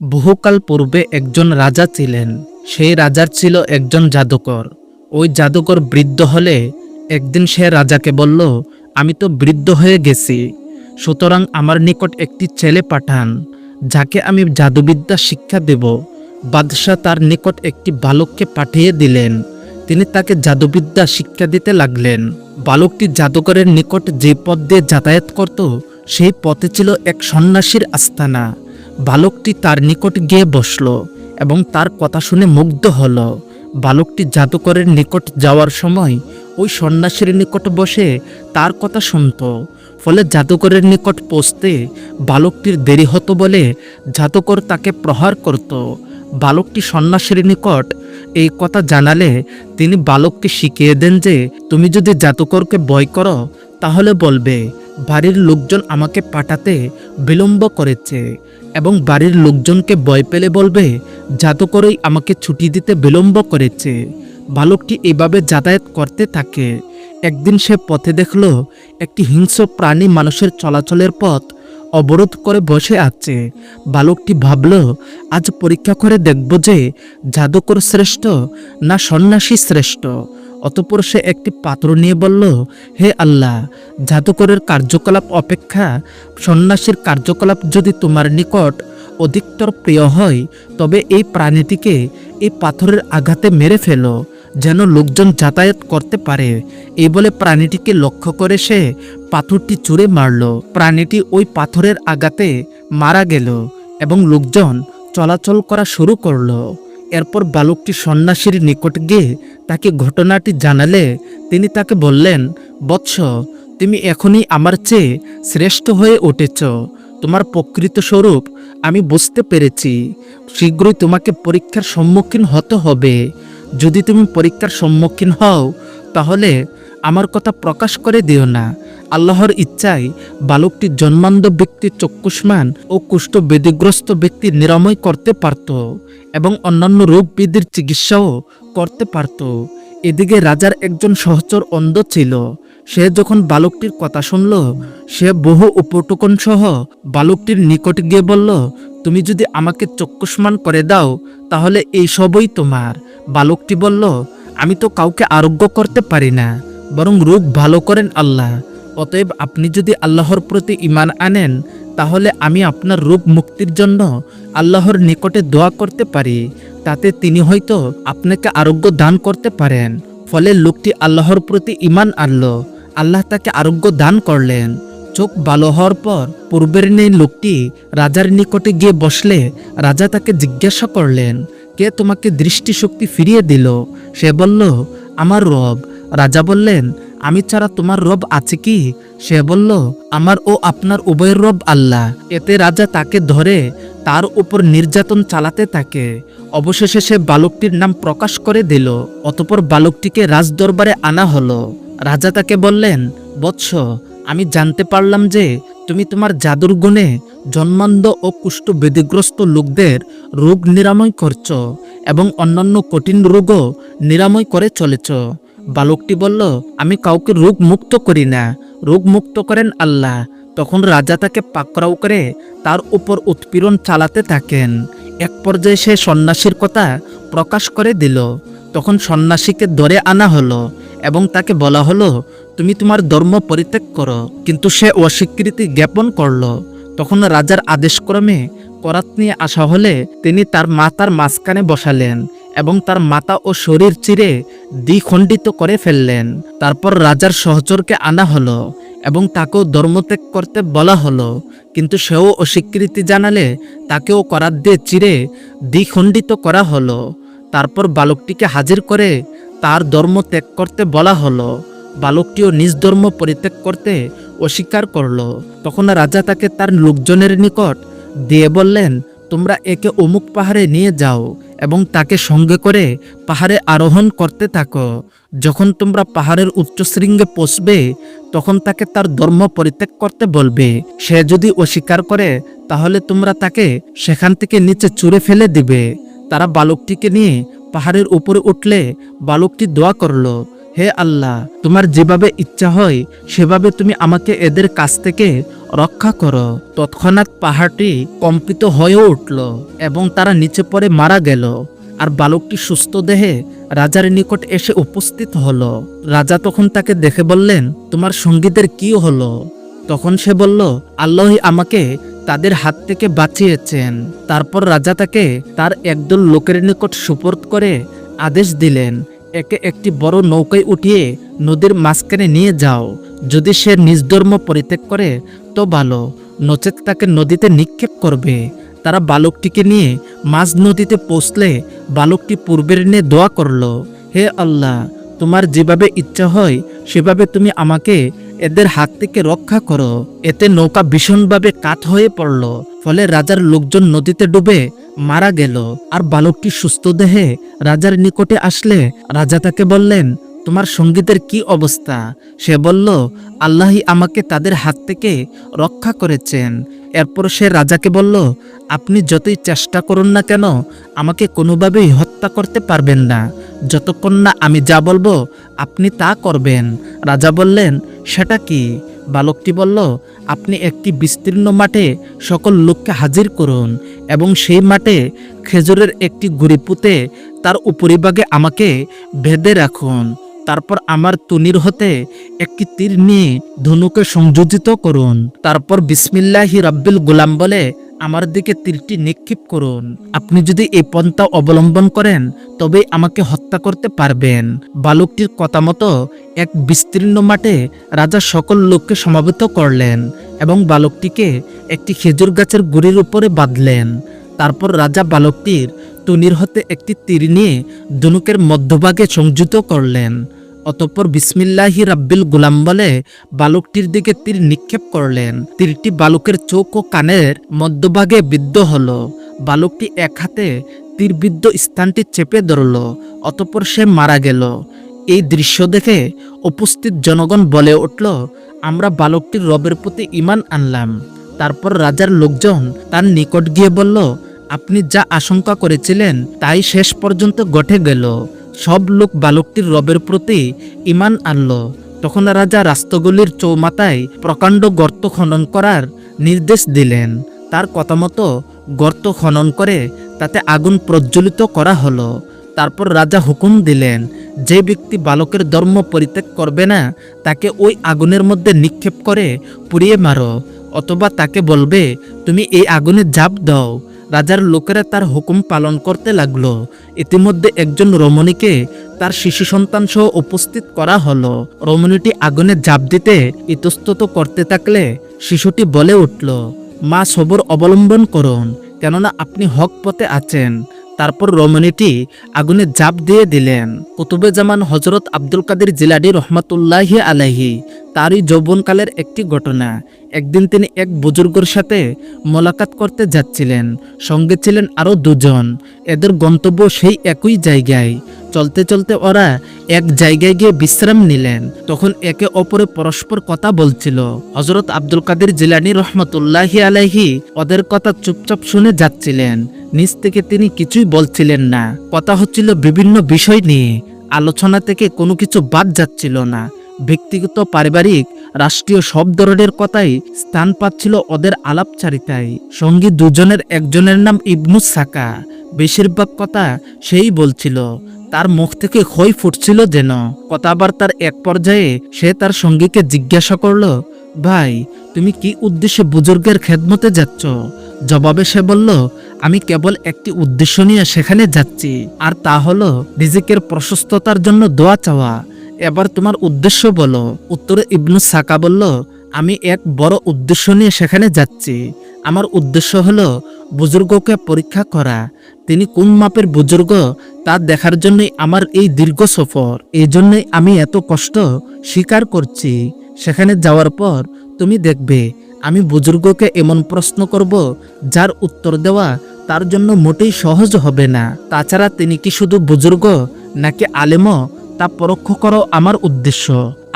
বহুকাল পূর্বে একজন রাজা ছিলেন। সেই রাজার ছিল একজন জাদুকর। ওই জাদুকর বৃদ্ধ হলে একদিন সে রাজাকে বলল, আমি তো বৃদ্ধ হয়ে গেছি। সুতরাং আমার নিকট একটি ছেলে পাঠান, যাকে আমি জাদুবিদ্যা শিক্ষা দেব। বাদশাহ তার নিকট একটি বালককে পাঠিয়ে দিলেন। তিনি তাকে জাদুবিদ্যা শিক্ষা দিতে লাগলেন। বালকটি জাদুকরের নিকট যে পথ দিয়ে যাতায়াত করত, সেই পথে ছিল এক সন্ন্যাসীর আস্তানা। বালকটি তার নিকট গিয়ে বসল এবং তার কথা শুনে মুগ্ধ হল। বালকটি জাদুকরের নিকট যাওয়ার সময় ওই সন্ন্যাসীর নিকট বসে তার কথা শুনত, ফলে জাদুকরের নিকট পৌঁছতে বালকটির দেরি হতো বলে জাদুকর তাকে প্রহার করত। বালকটি সন্ন্যাসীর নিকট এই কথা জানালে তিনি বালককে শিখিয়ে দেন যে, তুমি যদি জাদুকরকে ভয় করো, তাহলে বলবে বাড়ির লোকজন আমাকে পাঠাতে বিলম্ব করেছে এবং বাড়ির লোকজনকে ভয় পেলে বলবে, জাদুকরই আমাকে ছুটি দিতে বিলম্ব করেছে। বালকটি এভাবে যাতায়াত করতে থাকে। একদিন সে পথে দেখল, একটি হিংস্র প্রাণী মানুষের চলাচলের পথ অবরোধ করে বসে আছে। বালকটি ভাবল, আজ পরীক্ষা করে দেখব যে জাদুকর শ্রেষ্ঠ না সন্ন্যাসী শ্রেষ্ঠ। অতপর সে একটি পাত্র নিয়ে বলল, হে আল্লাহ, জাদুকরের কার্যকলাপ অপেক্ষা, সন্ন্যাসীর কার্যকলাপ যদি তোমার নিকট অধিকতর প্রিয় হয়, তবে এই প্রাণীটিকে এই পাথরের আঘাতে মেরে ফেলো, যেন লোকজন যাতায়াত করতে পারে। এই বলে প্রাণীটিকে লক্ষ্য করে সে পাথরটি চুরে মারল। প্রাণীটি ওই পাথরের আঘাতে মারা গেল এবং লোকজন চলাচল করা শুরু করল। এরপর বালকটি সন্ন্যাসীর নিকট গিয়ে তাকে ঘটনাটি জানালে, তিনি তাকে বললেন, বৎস, তুমি এখনই আমার চেয়ে শ্রেষ্ঠ হয়ে উঠেছ। তোমার প্রকৃত স্বরূপ আমি বুঝতে পেরেছি। শীঘ্রই তোমাকে পরীক্ষার সম্মুখীন হতে হবে। যদি তুমি পরীক্ষার সম্মুখীন হও, তাহলে আমার কথা প্রকাশ করে দিও না। আল্লাহর ইচ্ছায় বালকটি জন্মান্ধ ব্যক্তির চক্ষুষ্মান ও কুষ্ঠ বেদিগ্রস্ত ব্যক্তির নিরাময় করতে পারত এবং অন্যান্য রোগ ব্যাধির চিকিৎসাও করতে পারত। এদিকে রাজার একজন সহচর অন্ধ ছিল। সে যখন বালকটির কথা শুনল, সে বহু উপটকন সহ বালকটির নিকট গিয়ে বলল, তুমি যদি আমাকে চক্ষুষ্মান করে দাও, তাহলে এই সবই তোমার। বালকটি বলল, আমি তো কাউকে আরোগ্য করতে পারি না। বরং রোগ ভালো করেন আল্লাহ। অতএব আপনি যদি আল্লাহর প্রতি ইমান আনেন, তাহলে আমি আপনার রূপ মুক্তির জন্য আল্লাহর নিকটে দোয়া করতে পারি। তাতে তিনি হয়তো আপনাকে আরোগ্য দান করতে পারেন। ফলে লোকটি আল্লাহর প্রতি ইমান আনল। আল্লাহ তাকে আরোগ্য দান করলেন। চোখ ভালো হওয়ার পর পূর্বের নেই লোকটি রাজার নিকটে গিয়ে বসলে রাজা তাকে জিজ্ঞাসা করলেন, কে তোমাকে দৃষ্টিশক্তি ফিরিয়ে দিল? সে বলল, আমার রব। রাজা বললেন, আমি ছাড়া তোমার রব আছে কি? সে বলল, আমার ও আপনার উভয়ের রব আল্লাহ। এতে রাজা তাকে ধরে, তার উপর নির্যাতন চালাতে থাকে। অবশেষে সে বালকটির নাম প্রকাশ করে দিল, অতপর বালকটিকে রাজদরবারে আনা হলো। রাজা তাকে বললেন, বৎস, আমি জানতে পারলাম যে তুমি তোমার জাদুর গুণে জন্মান্ধ ও কুষ্ঠ বেদিগ্রস্ত লোকদের রোগ নিরাময় করছ এবং অন্যান্য কঠিন রোগও নিরাময় করে চলেছ। বালকটি বলল, আমি কাউকে রোগ মুক্ত করি না। রোগ মুক্ত করেন আল্লাহ। তখন রাজা তাকে পাকড়াও করে তার উপর উৎপীড়ন চালাতে থাকেন। এক পর্যায়ে সে সন্ন্যাসীর কথা প্রকাশ করে দিল। তখন সন্ন্যাসীকে ধরে আনা হলো এবং তাকে বলা হলো, তুমি তোমার ধর্ম পরিত্যাগ করো। কিন্তু সে অস্বীকৃতি জ্ঞাপন করল। তখন রাজার আদেশক্রমে করাত নিয়ে আসা হলে তিনি তার মাতার মাঝখানে বসালেন এবং তার মাথা ও শরীর চিরে দ্বিখণ্ডিত করে ফেললেন। তারপর রাজার সহচরকে আনা হলো এবং তাকেও ধর্মত্যাগ করতে বলা হলো। কিন্তু সেও অস্বীকৃতি জানালে তাকেও করাত দিয়ে চিরে দ্বিখণ্ডিত করা হলো। তারপর বালকটিকে হাজির করে তার ধর্ম ত্যাগ করতে বলা হলো। বালকটিও নিজ ধর্ম পরিত্যাগ করতে অস্বীকার করল। তখন রাজা তাকে তার লোকজনের নিকট দিয়ে বললেন, তোমরা একে অমুক পাহাড়ে নিয়ে যাও। এবং তাকে সঙ্গে করে পাহাড়ে আরোহণ করতে থাকো। যখন তোমরা পাহাড়ের উচ্চ শৃঙ্গে পৌঁছবে, তখন তাকে তার ধর্ম পরিত্যাগ করতে বলবে। সে যদি অস্বীকার করে, তাহলে তোমরা তাকে সেখান থেকে নিচে চুরে ফেলে দিবে। তারা বালকটিকে নিয়ে পাহাড়ের উপরে উঠলে বালকটি দোয়া করল। হে আল্লাহ, তোমার যেভাবে ইচ্ছা হয়, সেভাবে তুমি আমাকে এদের কাছ থেকে রক্ষা করো। তৎক্ষণাৎ পাহাড়টি কম্পিত হয়ে উঠল এবং তারা নিচে পড়ে মারা গেল। আর বালকটি সুস্থ দেহে রাজার নিকট এসে উপস্থিত হলো। রাজা তখন তাকে দেখে বললেন, তোমার সঙ্গীদের কি হলো? তখন সে বলল, আল্লাহ আমাকে তাদের হাত থেকে বাঁচিয়েছেন। তারপর রাজা তাকে তার একদল লোকের নিকট সুপর্দ করে আদেশ দিলেন একে একটি বড় নৌকায় উঠিয়ে নদীর মাঝখানে নিয়ে যাও। যদি সে নিজ ধর্ম পরিত্যাগ করে, তো ভালো। নচেত তাকে নদীতে নিক্ষেপ করবে। তারা বালকটিকে নিয়ে মাঝ নদীতে পৌঁছলে বালকটি পূর্বের নিয়ে দোয়া করল, হে আল্লাহ, তোমার যেভাবে ইচ্ছা হয়, সেভাবে তুমি আমাকে এদের হাত থেকে রক্ষা করো। এতে নৌকা ভীষণভাবে কাত হয়ে পড়ল। ফলে রাজার লোকজন নদীতে ডুবে মারা গেল। আর বালকটি সুস্থ দেহে রাজার নিকটে আসলে রাজা তাকে বললেন, তোমার সঙ্গীতের কি অবস্থা? সে বলল, আল্লাহই আমাকে তাদের হাত থেকে রক্ষা করেছেন। এরপর সে রাজাকে বলল, আপনি যতই চেষ্টা করুন না কেন, আমাকে কোনোভাবেই হত্যা করতে পারবেন না। যতক্ষণ না আমি যা বলব, আপনি তা করবেন। রাজা বললেন, সেটা কি? বালকটি বলল, আপনি একটি বিস্তীর্ণ মাঠে সকল লোককে হাজির করুন এবং সেই মাঠে খেজুরের একটি গুড়ি পুঁতে তার উপরিভাগে আমাকে ভেদে রাখুন। তারপর আমার তুনির হতে একটি তীর নিয়ে ধনুকে সংযোজিত করুন। তারপর বিসমিল্লাহি রাব্বিল গোলাম বলে আমার দিকে তীরটি নিক্ষেপ করুন। আপনি যদি এই পন্থা অবলম্বন করেন তবে আমাকে হত্যা করতে পারবেন। বালকটির কথা মতো এক বিস্তীর্ণ মাঠে রাজা সকল লোককে সমাবেত করলেন এবং বালকটিকে একটি খেজুর গাছের গুড়ির উপরে বাঁধলেন। তারপর রাজা বালকটির তুনির হতে একটি তীর নিয়ে ধনুকের মধ্যভাগে সংযুক্ত করলেন। অতঃপর বিসমিল্লাহি রাব্বিল গুলাম বলে বালকটির দিকে তীর নিক্ষেপ করলেন। তীরটি বালকের চোখ ও কানের মধ্যভাগে বিদ্ধ হলো। বালকটি এক হাতে তীরবিদ্ধ স্থানটি চেপে ধরল, অতঃপর সে মারা গেল। এই দৃশ্য দেখে উপস্থিত জনগণ বলে উঠল, আমরা বালকটির রবের প্রতি ইমান আনলাম। তারপর রাজার লোকজন তার নিকট গিয়ে বলল, আপনি যা আশঙ্কা করেছিলেন তাই শেষ পর্যন্ত ঘটে গেল। সব লোক বালকটির রবের প্রতি ইমান আনল। তখন রাজা রাস্তগুলির চৌমাথায় প্রকাণ্ড গর্ত খনন করার নির্দেশ দিলেন। তার কথা মতো গর্ত খনন করে তাতে আগুন প্রজ্বলিত করা হলো। তারপর রাজা হুকুম দিলেন, যে ব্যক্তি বালকের ধর্ম পরিত্যাগ করবে না, তাকে ওই আগুনের মধ্যে নিক্ষেপ করে পুড়িয়ে মারো। অথবা তাকে বলবে, তুমি এই আগুনে ঝাঁপ দাও। রাজার লোকেরা তার হুকুম পালন করতে লাগল। ইতিমধ্যে একজন রমণীকে তার শিশু সন্তান সহ উপস্থিত করা হলো। রমণীটি আগুনে ঝাঁপ দিতে ইতস্তত করতে থাকলে শিশুটি বলে উঠল, মা, সবর অবলম্বন করুন, কেননা আপনি হক পথে আছেন। তারপর রমণীটি আগুনে জাপ দিয়ে দিলেন। কুতুবে জামান হজরত আব্দুল কাদের জিলাডি রহমাতুল্লাহ আলাহি তারই যৌবনকালের একটি ঘটনা। একদিন তিনি এক বুজুর্গর সাথে মোলাকাত করতে যাচ্ছিলেন। সঙ্গে ছিলেন আরও দুজন। এদের গন্তব্য সেই একই জায়গায়। চলতে চলতে ওরা এক জায়গায় গিয়ে বিশ্রাম নিলেন। তখন একে অপরে পরস্পর কথা বলছিল। হজরত আব্দুল কাদের জিলানি রহমতুল্লাহি আলাহি ওদের কথা চুপচাপ শুনে যাচ্ছিলেন। নিজ থেকে তিনি কিছুই বলছিলেন না। কথা হচ্ছিল বিভিন্ন বিষয় নিয়ে। আলোচনা থেকে কোনো কিছু বাদ যাচ্ছিল না। ব্যক্তিগত পারিবারিক, রাষ্ট্রীয় সব ধরনের কথাই স্থান পাচ্ছিল ওদের আলাপচারিতায়। সঙ্গী দুজনের একজনের নাম ইবনু সাকা। বেশিরভাগ কথা সেই বলছিল। তার মুখ থেকে খই ফুটছিল যেন। কথাবার্তার এক পর্যায়ে সে তার সঙ্গীকে জিজ্ঞাসা করল, ভাই, তুমি কি উদ্দেশ্যে বুজুর্গের খেদমতে যাচ্ছ? জবাবে সে বলল, আমি কেবল একটি উদ্দেশ্য নিয়ে সেখানে যাচ্ছি, আর তা হলো রিজিকের প্রশস্ততার জন্য দোয়া চাওয়া। এবার তোমার উদ্দেশ্য বলো। উত্তরে ইবনু সাকা বলল, আমি এক বড় উদ্দেশ্য নিয়ে সেখানে যাচ্ছি। আমার উদ্দেশ্য হলো বুজুর্গকে পরীক্ষা করা। তিনি কোন মাপের বুজুর্গ, তা দেখার জন্যই আমার এই দীর্ঘ সফর। এই জন্যই আমি এত কষ্ট স্বীকার করছি। সেখানে যাওয়ার পর তুমি দেখবে, আমি বুজুর্গকে এমন প্রশ্ন করব, যার উত্তর দেওয়া তার জন্য মোটেই সহজ হবে না। তাছাড়া তিনি কি শুধু বুজুর্গ নাকি আলেমও, তা পরোক্ষ করো আমার উদ্দেশ্য।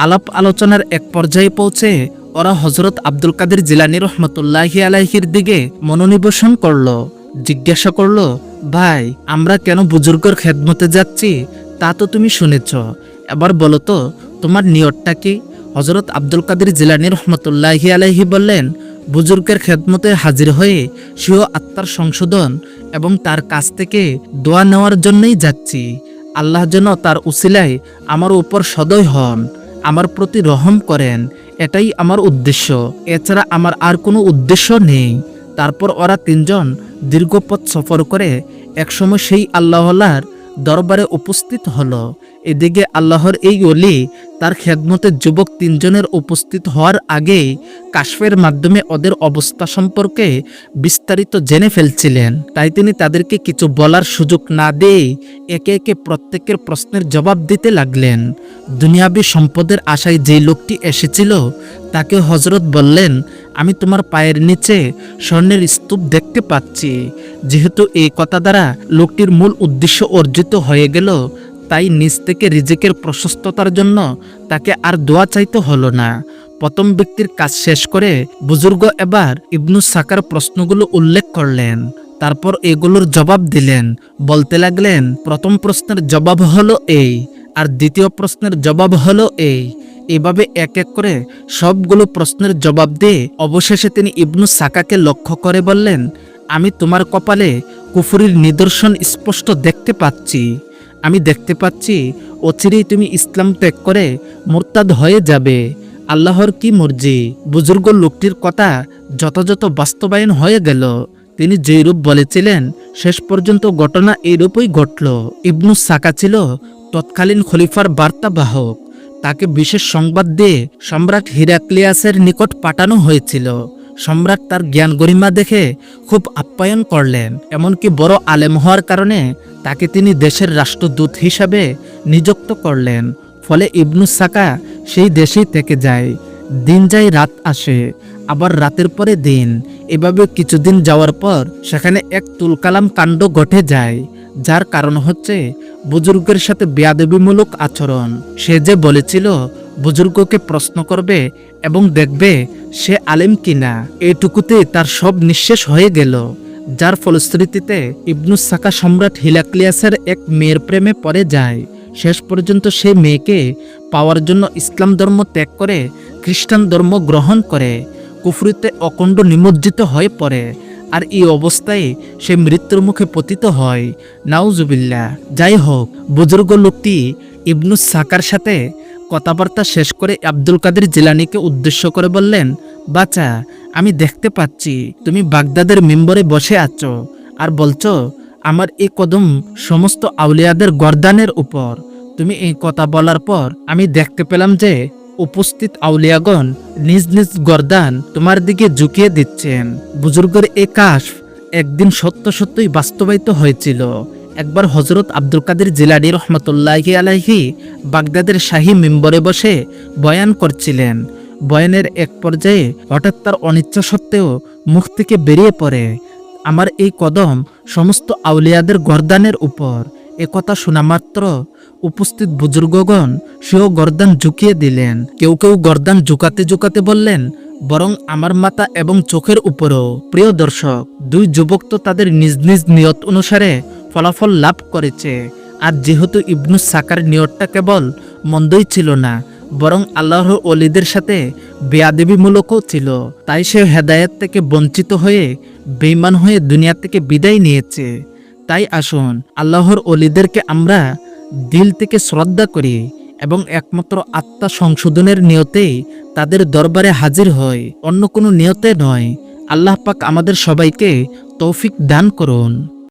আলাপ আলোচনার এক পর্যায়ে পৌঁছে ওরা হজরত আব্দুল কাদের জিলানি রহমতুল্লাহি আলাহির দিকে মনোনিবেশন করল। জিজ্ঞাসা করল, ভাই, আমরা কেন বুজুর্গর খেদমতে যাচ্ছি? তা তো তুমি শুনেছ। এবার বলো তো, তোমার নিয়তটা কি? হজরত আব্দুল কাদের জিলানি রহমতুল্লাহি আলাইহি বললেন, বুজুর্গের খেদমতে হাজির হয়ে সেও আত্মার সংশোধন এবং তার কাছ থেকে দোয়া নেওয়ার জন্যই যাচ্ছি। আল্লাহ যেন তার উসিলায় আমার উপর সদয় হন, আমার প্রতি রহম করেন। এটাই আমার উদ্দেশ্য। এছাড়া আমার আর কোনো উদ্দেশ্য নেই। তারপর ওরা তিনজন দীর্ঘ পথ সফর করে একসময় সেই আল্লাহলার দরবারে উপস্থিত হলো। এদিকে আল্লাহর এই অলি তার খেদমতের যুবক তিনজনের উপস্থিত হওয়ার আগেই কাশফের মাধ্যমে ওদের অবস্থা সম্পর্কে বিস্তারিত জেনে ফেলছিলেন। তাই তিনি তাদেরকে কিছু বলার সুযোগ না দিয়ে একে একে প্রত্যেকের প্রশ্নের জবাব দিতে লাগলেন। দুনিয়াবী সম্পদের আশায় যে লোকটি এসেছিল, তাকে হজরত বললেন আমি তোমার পায়ের নিচে স্বর্ণের স্তূপ দেখতে পাচ্ছি। যেহেতু এই কথা দ্বারা লোকটির মূল উদ্দেশ্য অর্জিত হয়ে গেল, তাই নিজ থেকে রিজিকের প্রশস্ততার জন্য তাকে আর দোয়া চাইতে হলো না। প্রথম ব্যক্তির কাজ শেষ করে বুজুর্গ এবার ইবনু সাকার প্রশ্নগুলো উল্লেখ করলেন। তারপর এগুলোর জবাব দিলেন। বলতে লাগলেন, প্রথম প্রশ্নের জবাব হলো এই, আর দ্বিতীয় প্রশ্নের জবাব হলো এই। এভাবে এক এক করে সবগুলো প্রশ্নের জবাব দিয়ে অবশেষে তিনি ইবনু সাকাকে লক্ষ্য করে বললেন, আমি তোমার কপালে কুফুরির নিদর্শন স্পষ্ট দেখতে পাচ্ছি। আমি দেখতে পাচ্ছি অচিরেই তুমি ইসলাম ত্যাগ করে মোরতাদ হয়ে যাবে। আল্লাহর কি মর্জি? বুজুর্গ লোকটির কথা যথাযথ বাস্তবায়ন হয়ে গেল। তিনি যেই রূপ বলেছিলেন, শেষ পর্যন্ত ঘটনা এইরূপই ঘটল। ইবনু সাকা ছিল তৎকালীন খলিফার বার্তাবাহক। তাকে বিশেষ সংবাদ দিয়ে সম্রাট হিরাক্লিয়াসের নিকট পাঠানো হয়েছিল। সম্রাট তার জ্ঞান গরিমা দেখে খুব আপ্যায়ন করলেন, এমনকি বড় আলেম হওয়ার কারণে তাকে তিনি দেশের রাষ্ট্রদূত হিসাবে নিযুক্ত করলেন। ফলে ইবনু সাকা সেই দেশেই থেকে যায়। দিন যায় রাত আসে, আবার রাতের পরে দিন। এভাবে কিছুদিন যাওয়ার পর সেখানে এক তুলকালাম কাণ্ড ঘটে যায়। যার কারণ হচ্ছে বুজুর্গের সাথে বেয়াদবিমূলক আচরণ। সে যে বলেছিল, বুজুর্গকে প্রশ্ন করবে এবং দেখবে সে আলেম কিনা, এটুকুতে তার সব নিঃশেষ হয়ে গেল। যার ফলশ্রুতিতে ইবনু সাকা সম্রাট হিলাক্লিয়াসের এক মেয়ের প্রেমে পড়ে যায়। শেষ পর্যন্ত সে মেয়েকে পাওয়ার জন্য ইসলাম ধর্ম ত্যাগ করে, খ্রিস্টান ধর্ম গ্রহণ করে, কুফরিতে অখণ্ড নিমজ্জিত হয়ে পড়ে। আর এই অবস্থায় সে মৃত্যুর মুখে পতিত হয়। নাউজুবিল্লা যাই হোক, বুজুর্গ লোকটি ইবনু সাকার সাথে কথাবার্তা শেষ করে আব্দুল কাদের জিলানিকে উদ্দেশ্য করে বললেন, বাচ্চা, আমি দেখতে পাচ্ছি তুমি বাগদাদের মেম্বরে বসে আছো আর বলছো, আমার এই কদম সমস্ত আউলিয়াদের গর্দানের উপর। তুমি এই কথা বলার পর আমি দেখতে পেলাম যে উপস্থিত আউলিয়াগণ নিজ নিজ গরদান তোমার দিকে ঝুঁকিয়ে দিচ্ছেন। বুজুর্গের এ কাশ একদিন সত্য সত্যই বাস্তবায়িত হয়েছিল। একবার হজরত আব্দুল কাদের জিলানি রহমতুল্লাহি আলাইহি বাগদাদের শাহী মেম্বরে বসে বয়ান করছিলেন। বয়ানের এক পর্যায়ে হঠাৎ তার অনিচ্ছা সত্ত্বেও মুখ থেকে বেরিয়ে পড়ে। আমার এই কদম সমস্ত আউলিয়াদের গরদানের উপর। একথা শোনা মাত্র উপস্থিত বুজুর্গগণ সেও গর্দান ঝুঁকিয়ে দিলেন। কেউ কেউ গর্দান ঝুঁকাতে ঝুঁকাতে বললেন, বরং আমার মাথা এবং চোখের উপরও। প্রিয় দর্শক, দুই যুবক তো তাদের নিজ নিজ নিয়ত অনুসারে ফলাফল লাভ করেছে। আর যেহেতু ইবনু সাকার নিয়তটা কেবল মন্দই ছিল না, বরং আল্লাহর অলিদের সাথে বেয়াদেবীমূলকও ছিল। তাই সে হেদায়েত থেকে বঞ্চিত হয়ে বেইমান হয়ে দুনিয়া থেকে বিদায় নিয়েছে। তাই আসুন, আল্লাহর অলিদেরকে আমরা দিল থেকে শ্রদ্ধা করি এবং একমাত্র আত্মা সংশোধনের নিয়তেই তাদের দরবারে হাজির হয় অন্য কোনো নিয়তে নয়। আল্লাহ পাক আমাদের সবাইকে তৌফিক দান করুন।